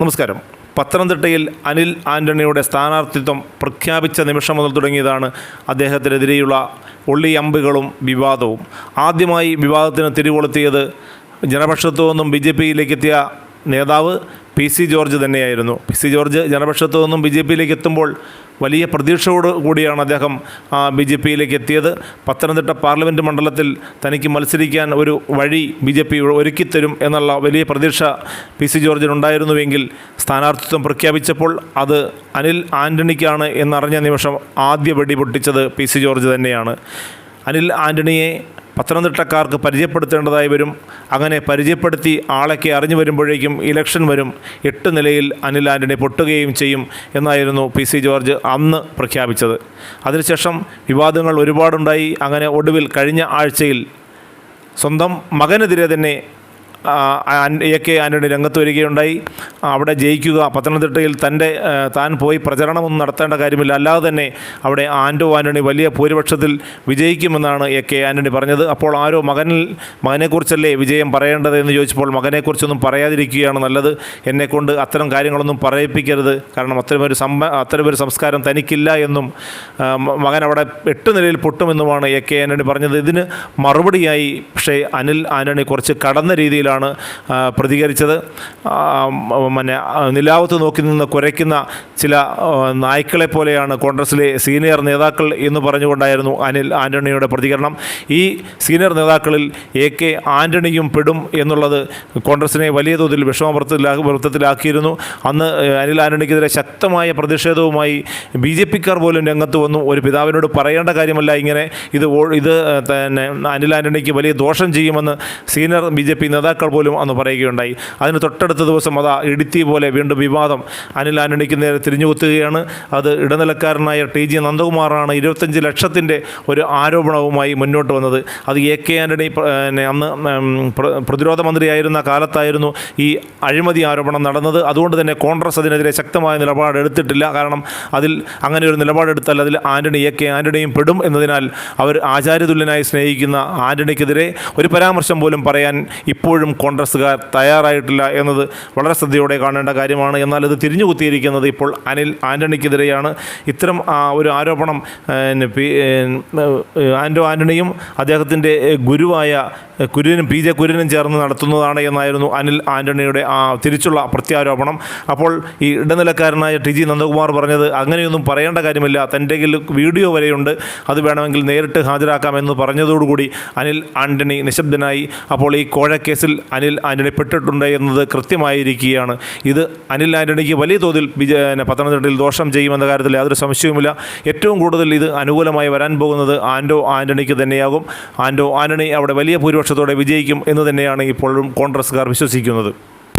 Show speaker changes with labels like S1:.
S1: നമസ്കാരം. പത്തനംതിട്ടയിൽ അനിൽ ആന്റണിയുടെ സ്ഥാനാർത്ഥിത്വം പ്രഖ്യാപിച്ച നിമിഷം മുതൽ തുടങ്ങിയതാണ് അദ്ദേഹത്തിനെതിരെയുള്ള ഒള്ളിയമ്പുകളും വിവാദവും. ആദ്യമായി വിവാദത്തിന് തിരികൊളുത്തിയത് ജനപക്ഷത്തു നിന്നും ബി ജെ പിയിലേക്കെത്തിയ നേതാവ് പി സി ജോർജ് തന്നെയായിരുന്നു. പി സി ജോർജ് ജനപക്ഷത്തു നിന്നും ബി ജെ പിയിലേക്ക് എത്തുമ്പോൾ വലിയ പ്രതീക്ഷയോട് കൂടിയാണ് അദ്ദേഹം ബി ജെ പിയിലേക്ക് എത്തിയത്. പത്തനംതിട്ട പാർലമെന്റ് മണ്ഡലത്തിൽ തനിക്ക് മത്സരിക്കാൻ ഒരു വഴി ബി ജെ പി ഒരുക്കിത്തരും എന്നുള്ള വലിയ പ്രതീക്ഷ പി സി ജോർജിനുണ്ടായിരുന്നുവെങ്കിൽ സ്ഥാനാർത്ഥിത്വം പ്രഖ്യാപിച്ചപ്പോൾ അത് അനിൽ ആന്റണിക്കാണ് എന്നറിഞ്ഞ നിമിഷം ആദ്യ വെടി പൊട്ടിച്ചത് പി സി ജോർജ് തന്നെയാണ്. അനിൽ ആന്റണിയെ പത്തനംതിട്ടക്കാർക്ക് പരിചയപ്പെടുത്തേണ്ടതായി വരും. അങ്ങനെ പരിചയപ്പെടുത്തി ആളൊക്കെ അറിഞ്ഞു വരുമ്പോഴേക്കും ഇലക്ഷൻ വരും. എട്ട് നിലയിൽ അനിൽ ആന്റണി പൊട്ടുകയും ചെയ്യും എന്നായിരുന്നു പി സി ജോർജ് അന്ന് പ്രഖ്യാപിച്ചത്. അതിനുശേഷം വിവാദങ്ങൾ ഒരുപാടുണ്ടായി. അങ്ങനെ ഒടുവിൽ കഴിഞ്ഞ ആഴ്ചയിൽ സ്വന്തം മകനെതിരെ തന്നെ എ കെ ആന്റണി രംഗത്ത് വരികയുണ്ടായി. അവിടെ ജയിക്കുക പത്തനംതിട്ടയിൽ തന്റെ താൻ പോയി പ്രചരണമൊന്നും നടത്തേണ്ട കാര്യമില്ല. അല്ലാതെ തന്നെ അവിടെ ആന്റോ ആന്റണി വലിയ ഭൂരിപക്ഷത്തിൽ വിജയിക്കുമെന്നാണ് എ കെ ആന്റണി പറഞ്ഞത്. അപ്പോൾ ആരോ മകനിൽ മകനെക്കുറിച്ചല്ലേ വിജയം പറയേണ്ടത് എന്ന് ചോദിച്ചപ്പോൾ മകനെക്കുറിച്ചൊന്നും പറയാതിരിക്കുകയാണ് നല്ലത്. എന്നെക്കൊണ്ട് അത്തരം കാര്യങ്ങളൊന്നും പറയിപ്പിക്കരുത്. കാരണം അത്തരമൊരു സമ്പ അത്തരമൊരു സംസ്കാരം തനിക്കില്ല എന്നും മകൻ അവിടെ എട്ട് നിലയിൽ പൊട്ടുമെന്നുമാണ് എ കെ ആന്റണി പറഞ്ഞത്. ഇതിന് മറുപടിയായി പക്ഷേ അനിൽ ആന്റണി കുറച്ച് കടന്ന രീതിയിലാണ് പ്രതികരിച്ചത്. പിന്നെ നിലാവത്ത് നോക്കി നിന്ന് കുരയ്ക്കുന്ന ചില നായ്ക്കളെ പോലെയാണ് കോൺഗ്രസിലെ സീനിയർ നേതാക്കൾ എന്ന് പറഞ്ഞുകൊണ്ടായിരുന്നു അനിൽ ആന്റണിയുടെ പ്രതികരണം. ഈ സീനിയർ നേതാക്കളിൽ എ കെ ആന്റണിയും പെടും എന്നുള്ളത് കോൺഗ്രസിനെ വലിയ തോതിൽ വിഷമവൃത്തത്തിലാ വൃത്തത്തിലാക്കിയിരുന്നു. അന്ന് അനിൽ ആന്റണിക്കെതിരെ ശക്തമായ പ്രതിഷേധവുമായി ബി ജെ പിക്കാർ പോലും രംഗത്ത് വന്നു. ഒരു പിതാവിനോട് പറയേണ്ട കാര്യമല്ല ഇങ്ങനെ. ഇത് ഇത് തന്നെ അനിൽ ആന്റണിക്ക് വലിയ ദോഷം ചെയ്യുമെന്ന് സീനിയർ ബി ജെ പി നേതാക്കൾ പോലും അന്ന് പറയുകയുണ്ടായി. അതിന് തൊട്ടടുത്ത ദിവസം അതാ ഇടുത്തി പോലെ വീണ്ടും വിവാദം. അനിൽ ആന്റണിക്ക് നേരെ തിരിഞ്ഞുകുത്തുകയാണ്. അത് ഇടനിലക്കാരനായ ടി ജി നന്ദകുമാറാണ് ഇരുപത്തഞ്ച് ലക്ഷത്തിന്റെ ഒരു ആരോപണവുമായി മുന്നോട്ട് വന്നത്. അത് എ കെ ആന്റണി അന്ന് പ്രതിരോധ മന്ത്രിയായിരുന്ന കാലത്തായിരുന്നു ഈ അഴിമതി ആരോപണം നടന്നത്. അതുകൊണ്ട് തന്നെ കോൺഗ്രസ് അതിനെതിരെ ശക്തമായ നിലപാടെടുത്തിട്ടില്ല. കാരണം അതിൽ അങ്ങനെ ഒരു നിലപാടെടുത്താൽ അതിൽ ആന്റണി എ കെ ആന്റണിയും പെടും എന്നതിനാൽ അവർ ആചാര്യതുല്യനായി സ്നേഹിക്കുന്ന ആന്റണിക്കെതിരെ ഒരു പരാമർശം പോലും പറയാൻ ഇപ്പോഴും കോൺഗ്രസ്സുകാർ തയ്യാറായിട്ടില്ല എന്നത് വളരെ ശ്രദ്ധയോടെ കാണേണ്ട കാര്യമാണ്. എന്നാൽ ഇത് തിരിഞ്ഞുകുത്തിയിരിക്കുന്നത് ഇപ്പോൾ അനിൽ ആന്റണിക്കെതിരെയാണ് ഇത്തരം ഒരു ആരോപണം ആന്റോ ആന്റണിയും അദ്ദേഹത്തിന്റെ ഗുരുവായ കുര്യനും പി ജെ കുര്യനും ചേർന്ന് നടത്തുന്നതാണ് എന്നായിരുന്നു അനിൽ ആന്റണിയുടെ ആ തിരിച്ചുള്ള പ്രത്യാരോപണം. അപ്പോൾ ഈ ഇടനിലക്കാരനായ ടി ജി നന്ദകുമാർ പറഞ്ഞത് അങ്ങനെയൊന്നും പറയേണ്ട കാര്യമില്ല. തന്റെ വീഡിയോ വരെയുണ്ട്. അത് വേണമെങ്കിൽ നേരിട്ട് ഹാജരാക്കാമെന്ന് പറഞ്ഞതോടുകൂടി അനിൽ ആന്റണി നിശബ്ദനായി. അപ്പോൾ ഈ കോഴക്കേസിൽ അനിൽ ആന്റണി പെട്ടിട്ടുണ്ട് എന്നത് കൃത്യമായിരിക്കുകയാണ്. ഇത് അനിൽ ആന്റണിക്ക് വലിയ തോതിൽ പത്തനംതിട്ടയിൽ ദോഷം ചെയ്യുമെന്ന കാര്യത്തിൽ യാതൊരു സംശയവുമില്ല. ഏറ്റവും കൂടുതൽ ഇത് അനുകൂലമായി വരാൻ പോകുന്നത് ആൻഡോ ആന്റണിക്ക് തന്നെയാകും. ആൻഡോ ആന്റണി അവിടെ വലിയ ഭൂരിപക്ഷത്തോടെ വിജയിക്കും എന്ന് തന്നെയാണ് ഇപ്പോഴും കോൺഗ്രസ്സുകാർ വിശ്വസിക്കുന്നത്.